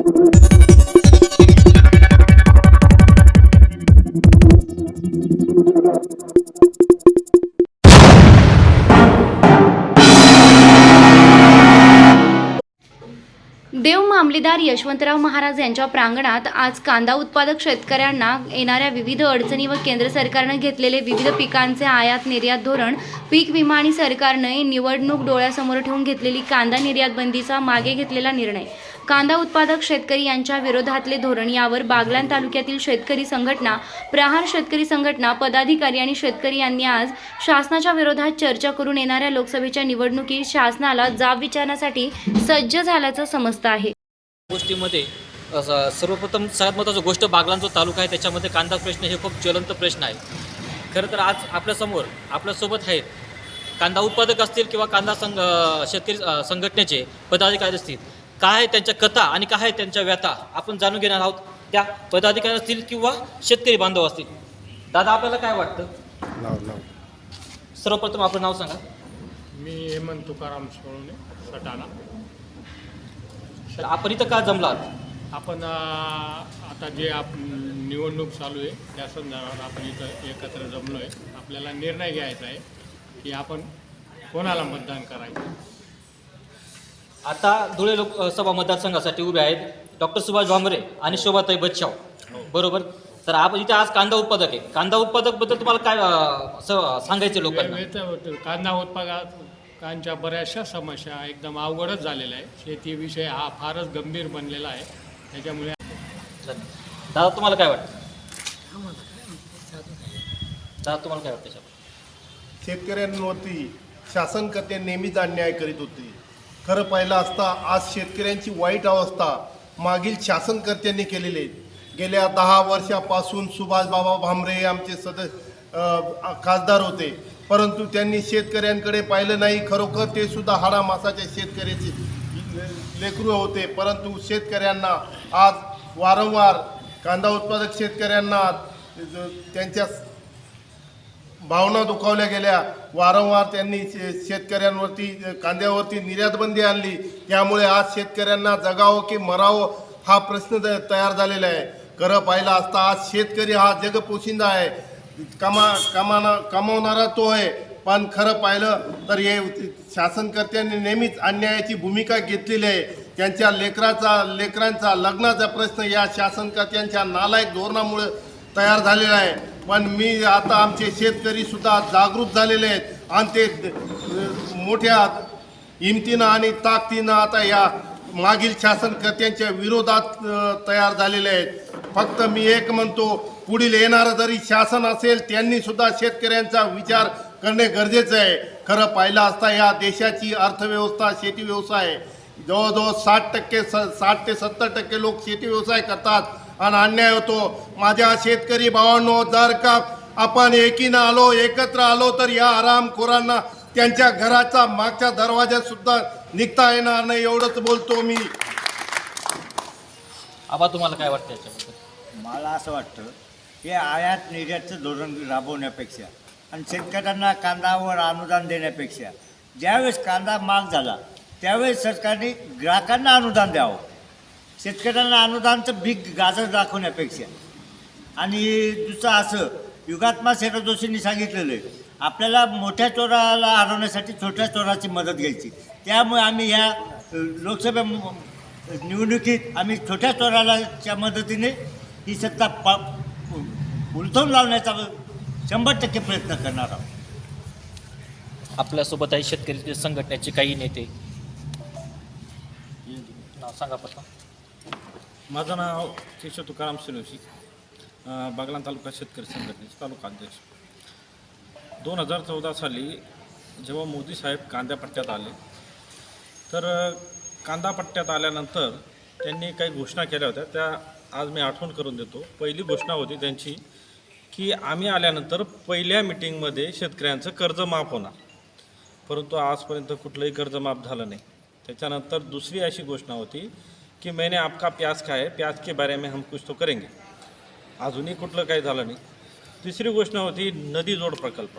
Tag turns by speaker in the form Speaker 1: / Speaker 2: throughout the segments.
Speaker 1: देव मामलेदार यशवंतराव महाराज यांच्या प्रांगणात आज कांदा उत्पादक शेतकऱ्यांना येणाऱ्या विविध अडचणी व केंद्र सरकारनं घेतलेले विविध पिकांचे आयात निर्यात धोरण पीक विमा आणि सरकारने निवडणूक डोळ्यासमोर ठेवून घेतलेली कांदा निर्यात बंदीचा मागे घेतलेला निर्णय. कांदा उत्पादक शेतकरी यांच्या विरोधातले धोरण यावर बागलान तालुक्यातील शेतकरी संघटना प्रहार शेतकरी संघटना पदाधिकारी आणि शेतकरी यांनी आज शासनाच्या विरोधात चर्चा करून येणाऱ्या लोकसभेच्या निवडणुकीत शासनाला जाब विचारण्यासाठी सज्ज झाल्याचं समजतं आहे.
Speaker 2: गोष्टीमध्ये असं सर्वप्रथम सगळ्यात महत्त्वाची गोष्ट बागलान जो तालुका आहे त्याच्यामध्ये कांदा प्रश्न हे खूप ज्वलंत प्रश्न आहे. खरं तर आज आपल्यासमोर आपल्यासोबत आहेत कांदा उत्पादक असतील किंवा कांदा संघ शेतकरी संघटनेचे पदाधिकारी असतील काय आहे त्यांच्या कथा आणि काय आहे त्यांच्या व्यथा आपण जाणून घेणार आहोत. त्या पदाधिकारी असतील किंवा शेतकरी बांधव असतील. दादा आपल्याला काय वाटतं?
Speaker 3: नाव नाव.
Speaker 2: सर्वप्रथम आपलं नाव सांगा.
Speaker 4: मी हेमंत तुकाराम सोळवणे सटाणा.
Speaker 2: तर आपण इथं का जमला आहात?
Speaker 4: आपण आ, आता जे आप निवडणूक चालू आहे त्या संदर्भात आपण इथं एकत्र जमलो आहे आपल्याला निर्णय घ्यायचा आहे की आपण कोणाला मतदान करायचं?
Speaker 2: आता धुळे लोकसभा मतदारसंघासाठी उभे आहेत डॉक्टर सुभाष भामरे आणि शोभाताई बच्चाव. बरोबर? तर आपण इथे आज कांदा उत्पादक आहे. कांदा उत्पादकबद्दल तुम्हाला काय अं, स- सांगायचं लोकांना?
Speaker 4: कांदा उत्पादकांच्या बऱ्याचशा समस्या एकदम अवघडच झालेल्या आहे शेतीविषय हा फारच गंभीर बनलेला आहे. त्याच्यामुळे.
Speaker 2: दादा तुम्हाला काय वाटतं? दादा तुम्हाला काय वाटतं?
Speaker 3: शेतकऱ्यांवरती शासनकर्ते नेहमीच अन्याय करीत होते. खरं पाहिलं असता आज शेतकऱ्यांची वाईट अवस्था मागील शासनकर्त्यांनी केलेली आहे. गेल्या दहा वर्षापासून सुभाषबाबा भामरे आमचे सद खासदार होते. परंतु त्यांनी शेतकऱ्यांकडे पाहिलं नाही. खरोखर ते सुद्धा हाडामासाच्या शेतकऱ्याचे लेकरू होते. परंतु शेतकऱ्यांना आज वारंवार कांदा उत्पादक शेतकऱ्यांना त्यांच्या भावना दुखावल्या गेल्या. वारंवार त्यांनी शे- शेतकऱ्यांवरती कांद्यावरती निर्यातबंदी आणली. त्यामुळे आज शेतकऱ्यांना जगावं की मरावं हा प्रश्न तयार झालेला आहे. खरं पाहिला असता आज शेतकरी हा जगपोशिंदा आहे. कमा कमाना कमावणारा तो आहे. पण खरं पाहिलं तर हे शासनकर्त्यांनी नेहमीच अन्यायाची भूमिका घेतलेली आहे. त्यांच्या लेकराचा लेकरांचा लग्नाचा प्रश्न या शासनकर्त्यांच्या नालायक धोरणामुळे तयार झालेला आहे. पण मी आता आमचे शेतकरी सुद्धा जागृत झालेले आहेत. आणि ते मोठ्या हिमतीनं आणि ताकदीनं आता या मागील शासनकर्त्यांच्या विरोधात तयार झालेले आहेत. फक्त मी एक म्हणतो पुढील येणारं जरी शासन असेल त्यांनी सुद्धा शेतकऱ्यांचा विचार करणे गरजेचं आहे. खरं पाहिलं असता या देशाची अर्थव्यवस्था शेती व्यवसाय जवळजवळ साठ टक्के स साठ ते सत्तर टक्के लोक शेती व्यवसाय करतात. आणि अन्याय होतो. माझ्या शेतकरी भावांनो जर का आपण एकीनं आलो एकत्र आलो तर या आरामखोरांना त्यांच्या घराचा मागच्या दरवाज्यात सुद्धा निघता येणार नाही एवढंच बोलतो मी.
Speaker 2: आबा तुम्हाला काय वाटतं याच्याबद्दल?
Speaker 5: मला असं वाटतं की आयात निर्यातचं धोरण राबवण्यापेक्षा आणि शेतकऱ्यांना कांद्यावर अनुदान देण्यापेक्षा ज्यावेळेस कांदा महाग झाला त्यावेळेस सरकारने ग्राहकांना अनुदान द्यावं. शेतकऱ्यांना अनुदानचं भीक गाजर दाखवण्यापेक्षा. आणि दुसरं असं युगात्मा शेखर जोशींनी सांगितलेलं आहे आपल्याला मोठ्या चोराला हरवण्यासाठी छोट्या चोराची मदत घ्यायची. त्यामुळे आम्ही ह्या लोकसभा निवडणुकीत आम्ही छोट्या चोरालाच्या मदतीने ही सत्ता पा उलथवून लावण्याचा शंभर टक्के प्रयत्न करणार आहोत.
Speaker 2: आपल्यासोबत आहे शेतकरी संघटनेचे काही नेते. नाव सांगा पत्ता
Speaker 6: माझं नाव केशव तुकाराम सोनवशी बागलान बागलाण तालुका शेतकरी संघटनेचे तालुका अध्यक्ष. दोन हजार चौदा साली जेव्हा मोदी साहेब कांद्यापट्ट्यात आले तर कांदापट्ट्यात आल्यानंतर त्यांनी काही घोषणा केल्या होत्या. त्या आज मी आठवण करून देतो. पहिली घोषणा होती त्यांची की आम्ही आल्यानंतर पहिल्या मिटिंगमध्ये शेतकऱ्यांचं कर्ज माफ होणार. परंतु आजपर्यंत कुठलंही कर्ज माफ झालं नाही. त्याच्यानंतर दुसरी अशी घोषणा होती की मैंने आपका प्याज का प्याज के बारे में हम कुछ तो करेंगे। अजूनही कुठलं काही झालं नाही. तिसरी गोष्ट होती नदी जोड प्रकल्प.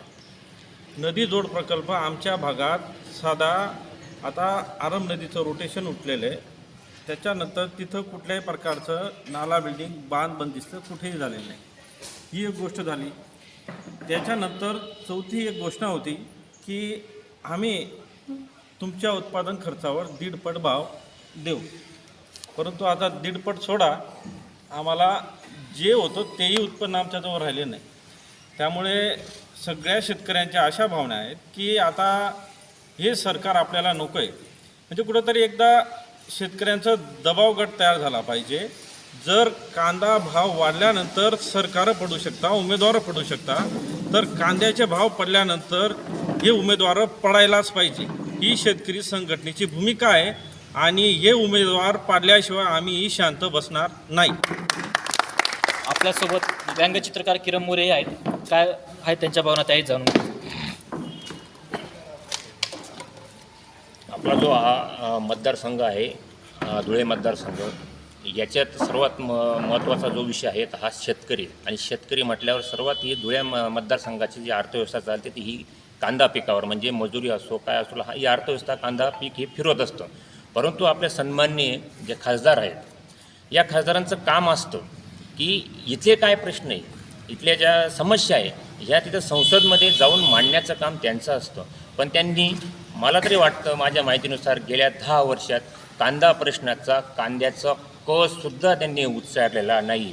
Speaker 6: नदी जोड प्रकल्प आमच्या भागात साधा आता आरम नदीचं रोटेशन उठलेलं आहे. त्याच्यानंतर तिथं कुठल्याही प्रकारचं नाला बिल्डिंग बांध बंदिस्त कुठेही झालेलं नाही. ही एक गोष्ट झाली. त्याच्यानंतर चौथी एक घोषणा होती की आम्ही तुमच्या उत्पादन खर्चावर दीडपट भाव देऊ. परंतु आता दीडपट सोडा आम्हाला जे होतं तेही उत्पन्न आमच्याजवळ राहिले नाही. त्यामुळे सगळ्या शेतकऱ्यांच्या अशा भावना आहेत की आता हे सरकार आपल्याला नको आहे म्हणजे कुठंतरी एकदा शेतकऱ्यांचा दबाव गट तयार झाला पाहिजे. जर कांदा भाव वाढल्यानंतर सरकारं पडू शकता उमेदवार पडू शकता तर कांद्याचे भाव पडल्यानंतर हे उमेदवार पडायलाच पाहिजे. ही शेतकरी संघटनेची भूमिका आहे. आणि हे उमेदवार पाडल्याशिवाय आम्ही शांत बसणार नाही.
Speaker 2: आपल्यासोबत व्यंगचित्रकार किरण मोरे आहेत. काय आहेत त्यांच्या भावना त्याही जाणून घेऊ.
Speaker 7: आपला जो हा अ, मतदारसंघ आहे अ, धुळे मतदारसंघ याच्यात सर्वात म महत्त्वाचा जो विषय आहे तर हा शेतकरी. आणि शेतकरी म्हटल्यावर सर्वात ही धुळे म मतदारसंघाची जी अर्थव्यवस्था चालते ती ही कांदा पिकावर म्हणजे मजुरी असो काय असो हा ही अर्थव्यवस्था कांदा पीक हे फिरवत असतं. परंतु आपल्या सन्माननीय जे खासदार आहेत या खासदारांचं काम असतं की इथले काय प्रश्न आहे इथल्या ज्या समस्या आहे ह्या तिथं संसदमध्ये जाऊन मांडण्याचं काम त्यांचं असतं. पण त्यांनी मला तरी वाटतं माझ्या माहितीनुसार गेल्या दहा वर्षात कांदा प्रश्नाचा कांद्याचा कसुद्धा त्यांनी उच्चारलेला नाही.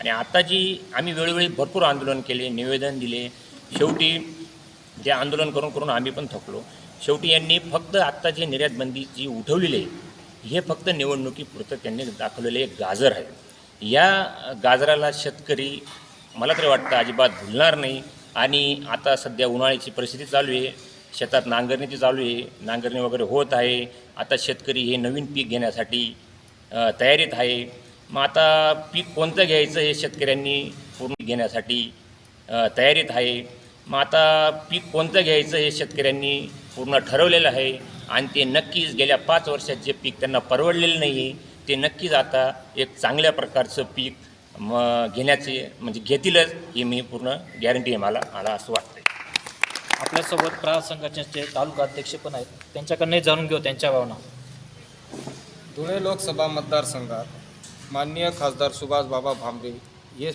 Speaker 7: आणि आता जी आम्ही वेळोवेळी भरपूर आंदोलन केले निवेदन दिले शेवटी जे आंदोलन करून करून आम्ही पण थकलो. शेवटी यांनी फक्त आत्ता जी निर्यात बंदी जी उठवलेली आहे हे फक्त निवडणुकीपुरतं त्यांनी दाखवलेलं एक गाजर आहे. या गाजराला शेतकरी मला तरी वाटतं अजिबात भुलणार नाही. आणि आता सध्या उन्हाळ्याची परिस्थिती चालू आहे शेतात नांगरणीची चालू आहे नांगरणी वगैरे होत आहे. आता शेतकरी हे नवीन पीक घेण्यासाठी तयारीत आहे. मग आता पीक कोणतं घ्यायचं हे शेतकऱ्यांनी पूर्ण घेण्यासाठी तयारीत आहे. मग आता पीक कोणतं घ्यायचं हे शेतकऱ्यांनी पूर्ण ठरवलेलं आहे. आणि ते नक्कीच गेल्या पाच वर्षात जे पीक त्यांना परवडलेलं नाही आहे ते नक्कीच आता एक चांगल्या प्रकारचं पीक म घेण्याचे म्हणजे घेतीलच ही मी पूर्ण गॅरंटी आहे मला मला असं वाटतं
Speaker 2: आपल्यासोबत प्रहार संघटनेचे जे तालुका अध्यक्ष पण आहेत त्यांच्याकडनंही जाणून घेऊ त्यांच्या भावना.
Speaker 8: धुळे लोकसभा मतदारसंघात माननीय खासदार सुभाष बाबा भामरे हे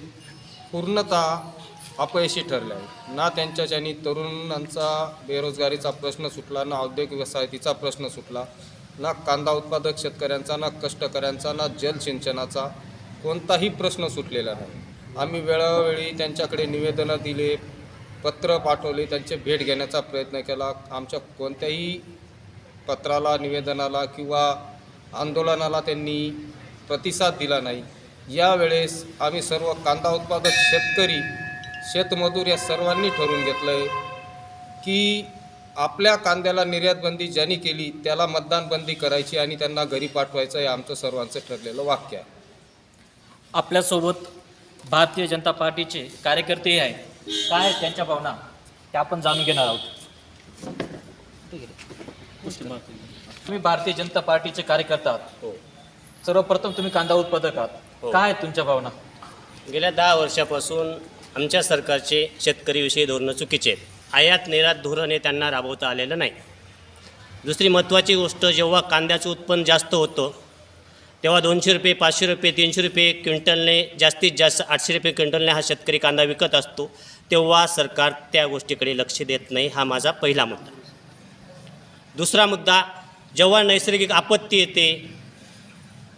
Speaker 8: पूर्णतः अपयशी ठरल्या आहेत. ना त्यांच्याच्यानी तरुणांचा बेरोजगारीचा प्रश्न सुटला ना औद्योगिक वसाहतीचा प्रश्न सुटला ना कांदा उत्पादक शेतकऱ्यांचा ना कष्टकऱ्यांचा ना जलसिंचनाचा कोणताही प्रश्न सुटलेला नाही. आम्ही वेळोवेळी त्यांच्याकडे निवेदनं दिले पत्र पाठवले त्यांचे भेट घेण्याचा प्रयत्न केला. आमच्या कोणत्याही पत्राला निवेदनाला किंवा आंदोलनाला त्यांनी प्रतिसाद दिला नाही. यावेळेस आम्ही सर्व कांदा उत्पादक शेतकरी शेतमजूर या सर्वांनी ठरवून घेतलं आहे की आपल्या कांद्याला निर्यात बंदी ज्यांनी केली त्याला मतदान बंदी करायची आणि त्यांना घरी पाठवायचं हे आमचं सर्वांचं ठरलेलं वाक्य आहे.
Speaker 2: आपल्यासोबत भारतीय जनता पार्टीचे कार्यकर्तेही आहेत. काय आहेत त्यांच्या भावना? त्या आपण जाणून घेणार आहोत. तुम्ही भारतीय जनता पार्टीचे कार्यकर्ता आहात. सर्वप्रथम तुम्ही कांदा उत्पादक आहात. काय आहेत तुमच्या भावना?
Speaker 9: गेल्या दहा वर्षापासून आमच्या सरकारचे शेतकरीविषयी धोरणं चुकीचे आहेत. आयात निर्यात धोरण हे त्यांना राबवता आलेलं नाही. दुसरी महत्त्वाची गोष्ट जेव्हा कांद्याचं उत्पन्न जास्त होतं तेव्हा दोनशे रुपये पाचशे रुपये तीनशे रुपये क्विंटलने जास्तीत जास्त आठशे रुपये क्विंटलने हा शेतकरी कांदा विकत असतो तेव्हा सरकार त्या गोष्टीकडे लक्ष देत नाही हा माझा पहिला मुद्दा. दुसरा मुद्दा जेव्हा नैसर्गिक आपत्ती येते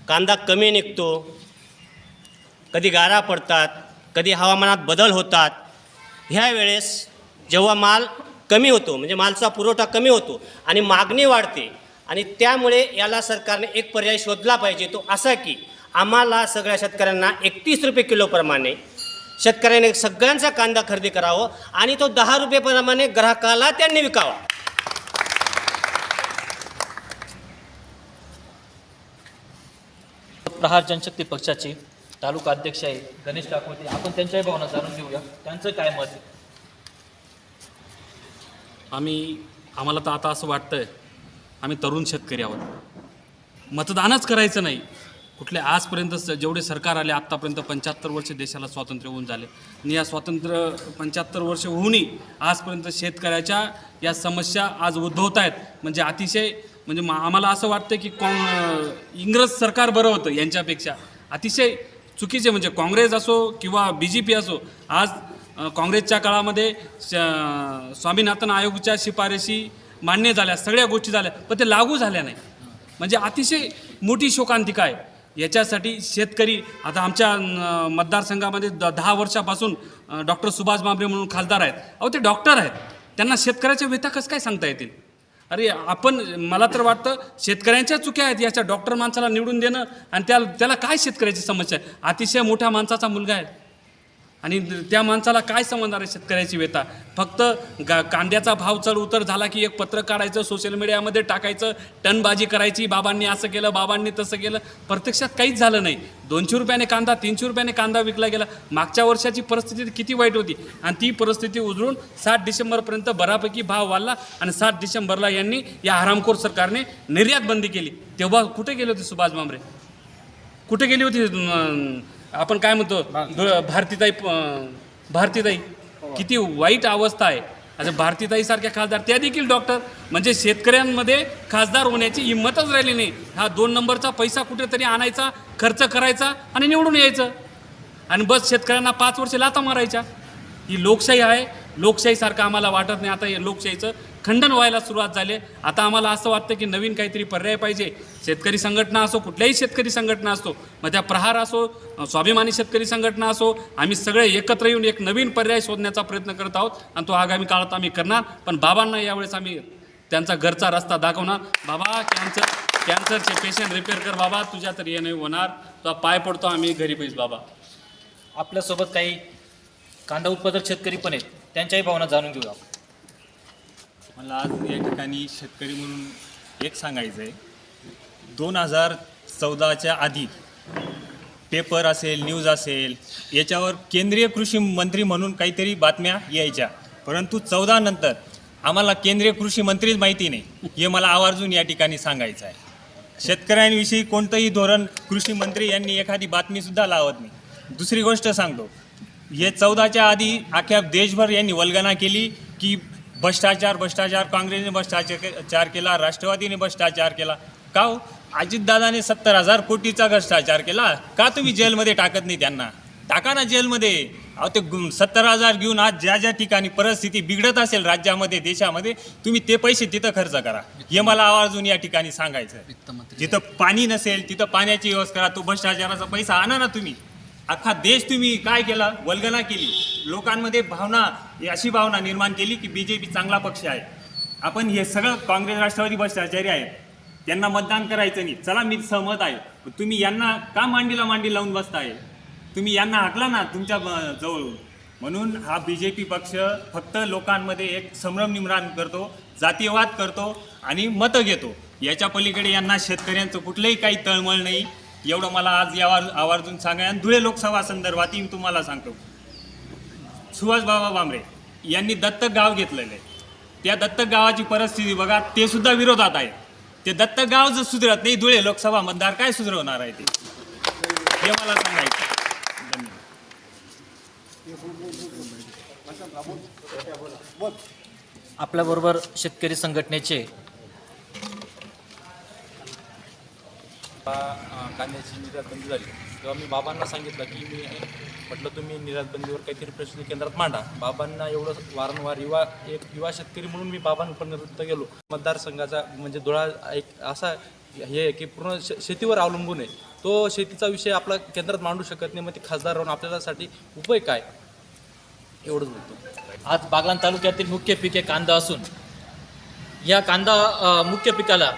Speaker 9: कांदा कमी निघतो कधी गारा पडतात कधी हवामानात बदल होतात ह्या वेळेस जेव्हा माल कमी होतो म्हणजे मालचा पुरवठा कमी होतो आणि मागणी वाढते आणि त्यामुळे याला सरकारने एक पर्याय शोधला पाहिजे तो असा की आम्हाला सगळ्या शेतकऱ्यांना एकतीस रुपये किलोप्रमाणे शेतकऱ्याने सगळ्यांचा कांदा खरेदी करावं आणि तो दहा रुपयेप्रमाणे ग्राहकाला त्यांनी विकावा.
Speaker 2: प्रहार जनशक्ती पक्षाची तालुका अध्यक्ष आहे गणेश काकोते. आपण त्यांच्याही भावना जाणून घेऊया. त्यांचं काय मत आहे?
Speaker 10: आम्ही आम्हाला तर आता असं वाटतंय आम्ही तरुण शेतकरी आहोत. मतदानच करायचं नाही. कुठले आजपर्यंत स- जेवढे सरकार आले आत्तापर्यंत पंच्याहत्तर वर्ष देशाला स्वातंत्र्य होऊन झाले. आणि या स्वातंत्र्य पंच्याहत्तर वर्ष होऊनही आजपर्यंत शेतकऱ्याच्या या समस्या आज उद्भवत आहेत म्हणजे अतिशय म्हणजे मा आम्हाला असं वाटतं की कोण इंग्रज सरकार बरं होतं यांच्यापेक्षा. अतिशय चुकीचे म्हणजे काँग्रेस असो किंवा बी जे पी असो आज काँग्रेसच्या काळामध्ये श- स्वामीनाथन आयोगाच्या शिफारशी मान्य झाल्या सगळ्या गोष्टी झाल्या पण ते लागू झाल्या नाही. म्हणजे अतिशय मोठी शोकांतिका आहे. याच्यासाठी शेतकरी आता आमच्या मतदारसंघामध्ये द दहा वर्षापासून डॉक्टर सुभाष बांबरे म्हणून खासदार आहेत. अहो ते डॉक्टर आहेत. त्यांना शेतकऱ्याच्या व्यथा कसं काय सांगता येतील? अरे आपण मला तर वाटतं शेतकऱ्यांच्या चुक्या आहेत याच्या डॉक्टर माणसाला निवडून देणं आणि त्या त्याला काय शेतकऱ्याची समस्या आहे? अतिशय मोठ्या माणसाचा मुलगा आहे. आणि त्या माणसाला काय समजणार आहे शेतकऱ्याची व्यथा? फक्त गा कांद्याचा भाव चढ उतर झाला की एक पत्र काढायचं सोशल मीडियामध्ये टाकायचं टनबाजी करायची बाबांनी असं केलं बाबांनी तसं केलं. प्रत्यक्षात काहीच झालं नाही. दोनशे रुपयाने कांदा तीनशे रुपयाने कांदा विकला गेला. मागच्या वर्षाची परिस्थिती किती वाईट होती. आणि ती परिस्थिती उजळून सात डिसेंबरपर्यंत बऱ्यापैकी भाव वाढला आणि सात डिसेंबरला यांनी या हरामखोर सरकारने निर्यात बंदी केली. तेव्हा कुठे गेले होते सुभाष भामरे? कुठे गेली होती आपण काय म्हणतो भारतीताई भारतीताई किती वाईट अवस्था आहे. आता भारतीताईसारख्या खासदार त्या देखील डॉक्टर म्हणजे शेतकऱ्यांमध्ये खासदार होण्याची हिंमतच राहिली नाही. हा दोन नंबरचा पैसा कुठेतरी आणायचा खर्च करायचा आणि निवडून यायचं. आणि बस शेतकऱ्यांना पाच वर्ष लाता मारायच्या. ही लोकशाही आहे. लोकशाहीसारखं आम्हाला वाटत नाही. आता हे लोकशाहीचं खंडन व्हायला सुरुवात झाले. आता आम्हाला असं वाटतं की नवीन काहीतरी पर्याय पाहिजे. शेतकरी संघटना असो कुठल्याही शेतकरी संघटना असतो मग त्या प्रहार असो स्वाभिमानी शेतकरी संघटना असो आम्ही सगळे एकत्र येऊन एक नवीन पर्याय शोधण्याचा प्रयत्न करत आहोत आणि तो आगामी काळात आम्ही करणार. पण बाबांना यावेळेस आम्ही त्यांचा घरचा रस्ता दाखवणार. बाबा कॅन्सर कॅन्सरचे पेशंट रिपेअर कर बाबा तुझ्या तर हे नाही होणार. तुझा पाय पडतो आम्ही घरी पैस बाबा.
Speaker 2: आपल्यासोबत काही कांदा उत्पादक शेतकरी पण आहेत. त्यांच्याही भावना जाणून घेऊया
Speaker 11: मला आज या ठिकाणी शेतकरी म्हणून एक सांगायचं आहे. दोन हजार चौदाच्या आधी पेपर असेल न्यूज असेल याच्यावर केंद्रीय कृषी मंत्री म्हणून काहीतरी बातम्या यायच्या. परंतु चौदा नंतर आम्हाला केंद्रीय कृषी मंत्रीच माहिती नाही. हे मला आवर्जून या ठिकाणी सांगायचं आहे. शेतकऱ्यांविषयी कोणतंही धोरण कृषी मंत्री यांनी एखादी बातमीसुद्धा लावत नाही. दुसरी गोष्ट सांगतो. हे चौदाच्या आधी अख्ख्या देशभर यांनी वल्गना केली की भ्रष्टाचार भ्रष्टाचार काँग्रेसने भ्रष्टाचार चार केला राष्ट्रवादीने भ्रष्टाचार केला. का हो? अजितदादाने सत्तर हजार कोटीचा भ्रष्टाचार केला. का तुम्ही जेलमध्ये टाकत नाही त्यांना? टाका ना जेलमध्ये. अहो ते सत्तर हजार घेऊन आज ज्या ज्या ठिकाणी परिस्थिती बिघडत असेल राज्यामध्ये देशामध्ये तुम्ही ते पैसे तिथं खर्च करा. हे मला आवर्जून या ठिकाणी सांगायचं. जिथं पाणी नसेल तिथं पाण्याची व्यवस्था करा. तो भ्रष्टाचाराचा पैसा आणा ना तुम्ही. अख्खा देश तुम्ही काय केला? वल्गना केली. लोकांमध्ये भावना अशी भावना निर्माण केली की बी जे पी चांगला पक्ष आहे. आपण हे सगळं काँग्रेस राष्ट्रवादी भ्रष्टाचारी आहेत. त्यांना मतदान करायचं नाही. चला मी सहमत आहे. तुम्ही यांना का मांडीला मांडी लावून बसताय? तुम्ही यांना हाकला ना तुमच्या जवळ जवळून. म्हणून हा बी जे पी पक्ष फक्त लोकांमध्ये एक संभ्रम निर्माण करतो जातीयवाद करतो आणि मतं घेतो. याच्या पलीकडे यांना शेतकऱ्यांचं कुठलंही काही तळमळ नाही. एवढं मला आज यावर आवर्जून सांगा. आणि धुळे लोकसभा संदर्भातही मी तुम्हाला सांगतो. सुभाषबाबा भामरे यांनी दत्तक गाव घेतलेलं आहे. त्या दत्तक गावाची परिस्थिती बघा ते सुद्धा विरोधात आहे. ते दत्तक गाव जर सुधरत नाही धुळे लोकसभा मतदार काय सुधरवणार आहे ते? हे मला सांगायचं धन्यवाद.
Speaker 2: आपल्याबरोबर शेतकरी संघटनेचे
Speaker 6: कांद्याची निर्यातबंदी झाली. तेव्हा मी बाबांना सांगितलं की मी म्हटलं तुम्ही निर्यातबंदीवर काहीतरी प्रश्न केंद्रात मांडा. बाबांना एवढं वारंवार युवा एक युवा शेतकरी म्हणून मी बाबांपर्यंत गेलो. मतदारसंघाचा म्हणजे धुळा एक असा हे आहे की पूर्ण शे शेतीवर अवलंबून आहे. तो शेतीचा विषय आपला केंद्रात मांडू शकत नाही मग ते खासदार राहून आपल्यासाठी उपाय काय? एवढंच बोलतो.
Speaker 2: आज बागलाण तालुक्यातील मुख्य पिके कांदा असून या कांदा मुख्य पिकाला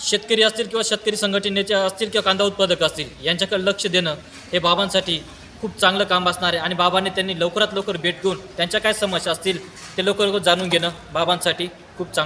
Speaker 2: शेतकरी असतील किंवा शेतकरी संघटनेचे असतील किंवा कांदा उत्पादक असतील यांच्याकडे लक्ष देणं हे बाबांसाठी खूप चांगलं काम असणार आहे. आणि बाबांनी त्यांनी लवकरात लवकर भेट घेऊन त्यांच्या काय समस्या असतील ते लवकर लवकर जाणून घेणं बाबांसाठी खूप चांगलं